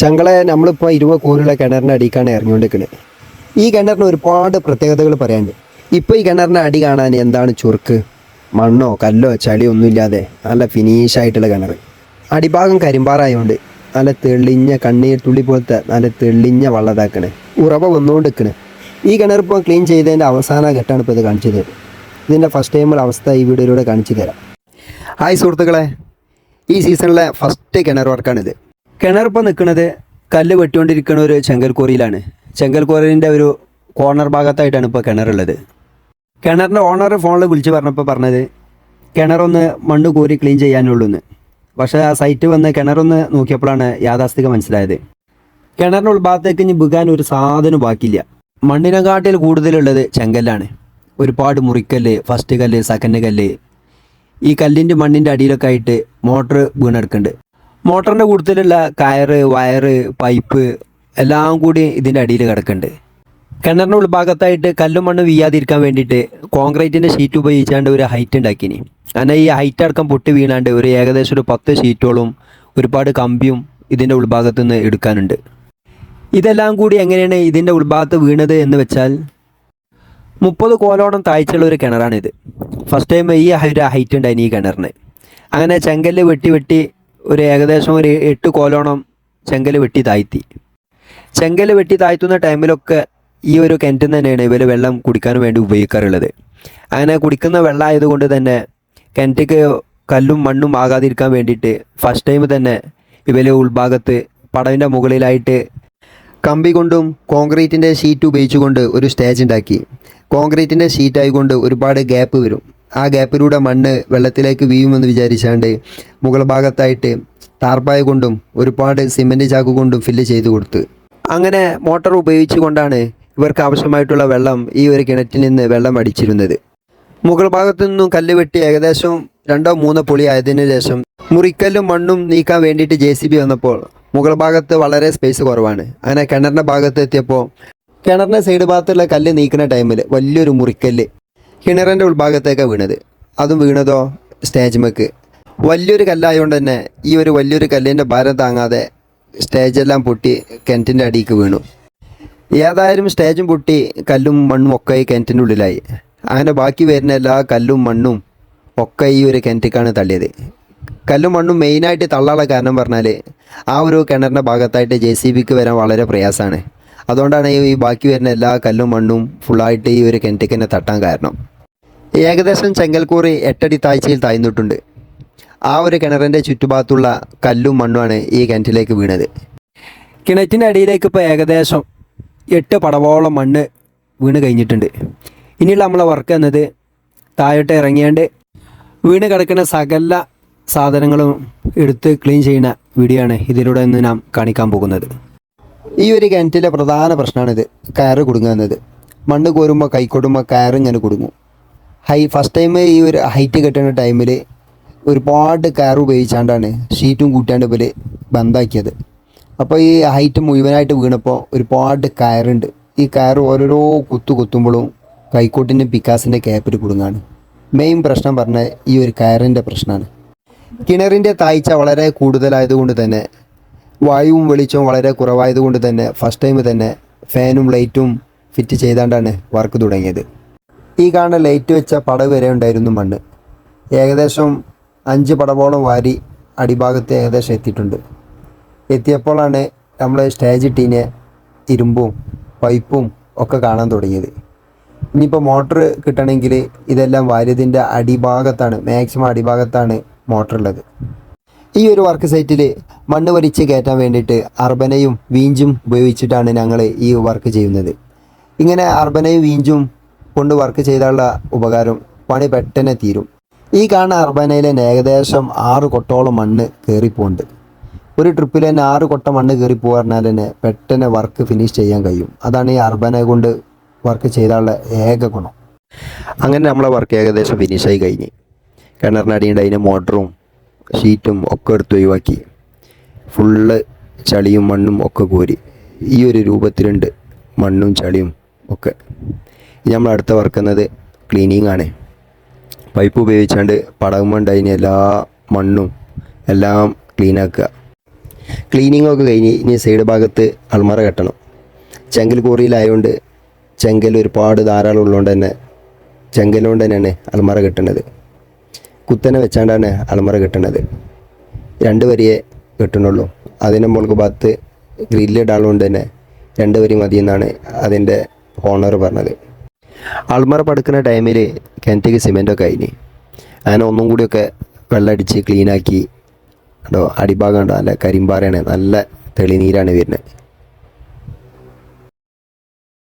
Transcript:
ചങ്കളെ നമ്മളിപ്പോൾ ഇരുപത് കോലുള്ള കിണറിന്റെ അടിക്കാണ് ഇറങ്ങിക്കൊണ്ടിരിക്കുന്നത് ഈ കിണറിന് ഒരുപാട് പ്രത്യേകതകൾ പറയാനുണ്ട്. ഇപ്പോൾ ഈ കിണറിന്റെ അടി കാണാൻ എന്താണ് ചുർക്ക് മണ്ണോ കല്ലോ ചളിയോ ഒന്നുമില്ലാതെ നല്ല ഫിനിഷ് ആയിട്ടുള്ള കിണർ അടിഭാഗം കരിമ്പാറായതുകൊണ്ട് നല്ല തെളിഞ്ഞ കണ്ണീർ തുള്ളി പോലത്തെ നല്ല തെളിഞ്ഞ വള്ളതാക്കണേ. ഉറവ വന്നുകൊണ്ട് നിൽക്കണേ ഈ കിണർ ഇപ്പോൾ ക്ലീൻ ചെയ്തതിന്റെ അവസാന ഘട്ടമാണ് ഇപ്പോൾ ഇത് കാണിച്ചു തരുന്നത്. ഇതിന്റെ ഫസ്റ്റ് ടൈമുള്ള അവസ്ഥ ഈ വീഡിയോയിലൂടെ കാണിച്ചു തരാം. ഹായ് സുഹൃത്തുക്കളെ ഈ സീസണിലെ ഫസ്റ്റ് കിണർ വർക്കാണിത്. കിണർ ഇപ്പോൾ നിൽക്കുന്നത് കല്ല് വെട്ടിക്കൊണ്ടിരിക്കുന്ന ഒരു ചെങ്കൽക്കോറിയിലാണ്. ചെങ്കൽക്കോറിന്റെ ഒരു കോർണർ ഭാഗത്തായിട്ടാണ് ഇപ്പോൾ കിണറുള്ളത്. കിണറിന്റെ ഓണർ ഫോണിൽ വിളിച്ച് പറഞ്ഞപ്പോൾ പറഞ്ഞത് കിണറൊന്ന് മണ്ണ് കോരി ക്ലീൻ ചെയ്യാനുള്ളൂ എന്ന് പക്ഷേ ആ സൈറ്റ് വന്ന് കിണറൊന്ന് നോക്കിയപ്പോഴാണ് യാഥാസ്ഥിക മനസ്സിലായത്. കിണറിന്റെ ഉൾഭാഗത്തേക്ക് ഇനി ബുകാൻ ഒരു സാധനം ബാക്കിയില്ല. മണ്ണിനെക്കാട്ടിൽ കൂടുതലുള്ളത് ചെങ്കല്ലാണ്. ഒരുപാട് മുറിക്കല്ല് ഫസ്റ്റ് കല്ല് സെക്കൻഡ് കല്ല്. ഈ കല്ലിന്റെ മണ്ണിന്റെ അടിയിലൊക്കെ ആയിട്ട് മോട്ടർ വീണെടുക്കുന്നുണ്ട്. മോട്ടറിന്റെ കൂടുതലുള്ള കയറ് വയറ് പൈപ്പ് എല്ലാം കൂടി ഇതിന്റെ അടിയിൽ കിടക്കുന്നുണ്ട്. കിണറിന്റെ ഉൾഭാഗത്തായിട്ട് കല്ലും മണ്ണും വീയാതിരിക്കാൻ വേണ്ടിയിട്ട് കോൺക്രീറ്റിന്റെ ഷീറ്റ് ഉപയോഗിച്ചാണ്ട് ഒരു ഹൈറ്റ് ഉണ്ടാക്കിനി. അങ്ങനെ ഈ ഹൈറ്റ് അടക്കം പൊട്ടി വീണാണ്ട് ഒരു ഏകദേശം ഒരു പത്ത് ഷീറ്റുകളും ഒരുപാട് കമ്പിയും ഇതിന്റെ ഉൾഭാഗത്തു നിന്ന് എടുക്കാനുണ്ട്. ഇതെല്ലാം കൂടി എങ്ങനെയാണ് ഇതിന്റെ ഉൾഭാഗത്ത് വീണത് എന്ന് വെച്ചാൽ മുപ്പത് കോലോളം താഴ്ചയുള്ള ഒരു കിണറാണിത്. ഫസ്റ്റ് ടൈം ഈ ഒരു ഹൈറ്റ് ഉണ്ടായിരുന്നു ഈ കിണറിന്. അങ്ങനെ ചെങ്കല്ല് വെട്ടി വെട്ടി ഒരു ഏകദേശം ഒരു എട്ട് കോലോണം ചെങ്കൽ വെട്ടി താഴ്ത്തി. ചെങ്കൽ വെട്ടി താഴ്ത്തുന്ന ടൈമിലൊക്കെ ഈ ഒരു കിണറ്റിൽ തന്നെയാണ് ഇവർ വെള്ളം കുടിക്കാൻ വേണ്ടി ഉപയോഗിക്കാറുള്ളത്. അങ്ങനെ കുടിക്കുന്ന വെള്ളം ആയതുകൊണ്ട് തന്നെ കിണറ്റിക്ക് കല്ലും മണ്ണും ആകാതിരിക്കാൻ വേണ്ടിയിട്ട് ഫസ്റ്റ് ടൈം തന്നെ ഇവർ ഉൾഭാഗത്ത് പടവിന്റെ മുകളിലായിട്ട് കമ്പി കൊണ്ടും കോൺക്രീറ്റിന്റെ ഷീറ്റ് ഉപയോഗിച്ചുകൊണ്ട് ഒരു സ്റ്റേജ് ഉണ്ടാക്കി. കോൺക്രീറ്റിന്റെ ഷീറ്റായി കൊണ്ട് ഒരുപാട് ഗ്യാപ്പ് വരും. ആ ഗ്യാപ്പിലൂടെ മണ്ണ് വെള്ളത്തിലേക്ക് വീയുമെന്ന് വിചാരിച്ചാണ്ട് മുകൾ ഭാഗത്തായിട്ട് ടാർപ്പായ കൊണ്ടും ഒരുപാട് സിമെന്റ് ചാക്ക് കൊണ്ടും ഫില്ല് ചെയ്ത് കൊടുത്ത്. അങ്ങനെ മോട്ടോർ ഉപയോഗിച്ചുകൊണ്ടാണ് ഇവർക്ക് ആവശ്യമായിട്ടുള്ള വെള്ളം ഈ ഒരു കിണറ്റിൽ നിന്ന് വെള്ളം അടിച്ചിരുന്നത്. മുകൾ ഭാഗത്തു നിന്നും കല്ല് വെട്ടി ഏകദേശം രണ്ടോ മൂന്നോ പുളി ആയതിനു ശേഷം മുറിക്കല്ലും മണ്ണും നീക്കാൻ വേണ്ടിയിട്ട് ജെ സി ബി വന്നപ്പോൾ മുകൾ ഭാഗത്ത് വളരെ സ്പേസ് കുറവാണ്. അങ്ങനെ കിണറിന്റെ ഭാഗത്ത് എത്തിയപ്പോൾ കിണറിന്റെ സൈഡ് ഭാഗത്തുള്ള കല്ല് നീക്കുന്ന ടൈമിൽ വലിയൊരു മുറിക്കല്ല് കിണറിന്റെ ഉൾഭാഗത്തേക്കാണ് വീണത്. അതും വീണതോ? സ്റ്റേജ് സ്റ്റേജ്മക്ക് വലിയൊരു കല്ലായതുകൊണ്ട് തന്നെ ഈ ഒരു വലിയൊരു കല്ലിന്റെ ഭാരം താങ്ങാതെ സ്റ്റേജെല്ലാം പൊട്ടി കിണറ്റിന്റെ അടിയിലേക്ക് വീണു. ഏതായാലും സ്റ്റേജും പൊട്ടി കല്ലും മണ്ണും ഒക്കെ ഈ കിണറ്റിന്റെ ഉള്ളിലായി. അങ്ങനെ ബാക്കി വരുന്ന എല്ലാ കല്ലും മണ്ണും ഒക്കെ ഈ ഒരു കിണറ്റിക്കാണ് തള്ളിയത്. കല്ലും മണ്ണും മെയിനായിട്ട് തള്ളാനുള്ള കാരണം പറഞ്ഞാൽ ആ ഒരു കിണറിന്റെ ഭാഗത്തായിട്ട് ജെ സി ബിക്ക് വരാൻ വളരെ പ്രയാസമാണ്. അതുകൊണ്ടാണ് ഈ ബാക്കി വരുന്ന എല്ലാ കല്ലും മണ്ണും ഫുള്ളായിട്ട് ഈ ഒരു കിണറ്റിക്ക് തട്ടാൻ കാരണം. ഏകദേശം ചെങ്കൽക്കൂറി എട്ടടി താഴ്ചയിൽ താഴ്ന്നിട്ടുണ്ട്. ആ ഒരു കിണറിന്റെ ചുറ്റുഭാഗത്തുള്ള കല്ലും മണ്ണുമാണ് ഈ കിണറ്റിലേക്ക് വീണത്. കിണറ്റിന്റെ അടിയിലേക്ക് ഇപ്പോൾ ഏകദേശം എട്ട് പടവോളം മണ്ണ് വീണ് കഴിഞ്ഞിട്ടുണ്ട്. ഇനിയുള്ള നമ്മളെ വർക്ക് എന്നത് താഴോട്ട് ഇറങ്ങിയാണ്ട് വീണ് കിടക്കുന്ന സകല സാധനങ്ങളും എടുത്ത് ക്ലീൻ ചെയ്യുന്ന വീഡിയോ ആണ് ഇതിലൂടെ ഇന്ന് നാം കാണിക്കാൻ പോകുന്നത്. ഈ ഒരു കിണറ്റിലെ പ്രധാന പ്രശ്നമാണിത് കയറ് കുടുങ്ങുക എന്നത്. മണ്ണ് കോരുമ്പോൾ കൈക്കൊടുമ്പോൾ കയറ് ഇങ്ങനെ കുടുങ്ങും. ഹൈ ഫസ്റ്റ് ടൈം ഈ ഒരു ഹൈറ്റ് കെട്ടുന്ന ടൈമിൽ ഒരുപാട് കയർ ഉപയോഗിച്ചാണ്ടാണ് ഷീറ്റും കൂട്ടാണ്ട് ഇവർ ബന്ധാക്കിയത്. അപ്പോൾ ഈ ഹൈറ്റ് മുഴുവനായിട്ട് വീണപ്പോൾ ഒരുപാട് കയറുണ്ട്. ഈ കയർ ഓരോരോ കുത്തു കുത്തുമ്പോഴും കൈക്കോട്ടിന്റെ പിക്കാസിന്റെ ക്യാപ്പിൽ കുടുങ്ങാണ്. മെയിൻ പ്രശ്നം പറഞ്ഞാൽ ഈ ഒരു കയറിന്റെ പ്രശ്നമാണ്. കിണറിന്റെ താഴ്ച വളരെ കൂടുതലായതുകൊണ്ട് തന്നെ വായുവും വെളിച്ചവും വളരെ കുറവായതുകൊണ്ട് തന്നെ ഫസ്റ്റ് ടൈം തന്നെ ഫാനും ലൈറ്റും ഫിറ്റ് ചെയ്താണ്ടാണ് വർക്ക് തുടങ്ങിയത്. ഈ കാണുന്ന ലൈറ്റ് വെച്ച പട വരെ ഉണ്ടായിരുന്നു മണ്ണ്. ഏകദേശം അഞ്ച് പടവോളം വാരി അടിഭാഗത്ത് ഏകദേശം എത്തിയിട്ടുണ്ട്. എത്തിയപ്പോഴാണ് നമ്മൾ സ്റ്റേജ് ഇട്ടീനെ ഇരുമ്പും പൈപ്പും ഒക്കെ കാണാൻ തുടങ്ങിയത്. ഇനിയിപ്പോൾ മോട്ടർ കിട്ടണമെങ്കിൽ ഇതെല്ലാം വാര്യതിന്റെ അടിഭാഗത്താണ് മാക്സിമം അടിഭാഗത്താണ് മോട്ടർ ഉള്ളത്. ഈ ഒരു വർക്ക് സൈറ്റിൽ മണ്ണ് വലിച്ച് കയറ്റാൻ വേണ്ടിയിട്ട് അർബനയും വീഞ്ചും ഉപയോഗിച്ചിട്ടാണ് ഞങ്ങൾ ഈ വർക്ക് ചെയ്യുന്നത്. ഇങ്ങനെ അർബനയും വീഞ്ചും കൊണ്ട് വർക്ക് ചെയ്താലുള്ള ഉപകാരം പണി പെട്ടെന്ന് തീരും. ഈ കാണുന്ന അർബനയിൽ ഏകദേശം ആറ് കൊട്ടോളം മണ്ണ് കയറിപ്പോണ്ട് ഒരു ട്രിപ്പിൽ തന്നെ ആറ് കൊട്ട മണ്ണ് കയറി പറഞ്ഞാൽ തന്നെ പെട്ടെന്ന് വർക്ക് ഫിനിഷ് ചെയ്യാൻ കഴിയും. അതാണ് ഈ അർബന കൊണ്ട് വർക്ക് ചെയ്താലുള്ള ഏക ഗുണം. അങ്ങനെ നമ്മളെ വർക്ക് ഏകദേശം ഫിനിഷായി കഴിഞ്ഞ്. കിണറിനടിയുണ്ട് അതിന്റെ മോട്ടറും ഷീറ്റും ഒക്കെ എടുത്ത് ഒഴിവാക്കി. ഫുള്ള് ചളിയും മണ്ണും ഒക്കെ കോരി. ഈ ഒരു രൂപത്തിലുണ്ട് മണ്ണും ചളിയും ഒക്കെ. ഇനി നമ്മൾ അടുത്ത വർക്കുന്നത് ക്ലീനിങ് ആണ്. പൈപ്പ് ഉപയോഗിച്ചാണ്ട് പടകുമ്പോണ്ട് അതിന് എല്ലാ മണ്ണും എല്ലാം ക്ലീനാക്കുക ക്ലീനിങ് ഒക്കെ കഴിഞ്ഞ് ഇനി സൈഡ് ഭാഗത്ത് അൾമറ കെട്ടണം. ചെങ്കൽ കോറിയിലായതുകൊണ്ട് ചെങ്കൽ ഒരുപാട് ധാരാളം ഉള്ളതുകൊണ്ട് തന്നെ ചെങ്കലുകൊണ്ട് തന്നെയാണ് അൾമറ കെട്ടുന്നത് കുത്തനെ വെച്ചാണ്ടാണ് അൾമറ കെട്ടണത്. രണ്ട് വരിയെ കെട്ടണുള്ളൂ. അതിന് മുകൾക്ക് പത്ത് ഗ്രില്ല് ഇടാളുകൊണ്ട് തന്നെ രണ്ട് വരി മതി എന്നാണ് അതിന്റെ ഓണർ പറഞ്ഞത്. അൾമറ പടുക്കുന്ന ടൈമിൽ കിണറ്റിക്ക് സിമെന്റൊക്കെ അതിന് അങ്ങനെ ഒന്നും കൂടിയൊക്കെ വെള്ളമടിച്ച് ക്ലീനാക്കി കേട്ടോ അടിഭാഗം ഉണ്ടോ നല്ല കരിമ്പാറയാണ് നല്ല തെളിനീരാണ് വരുന്നത്.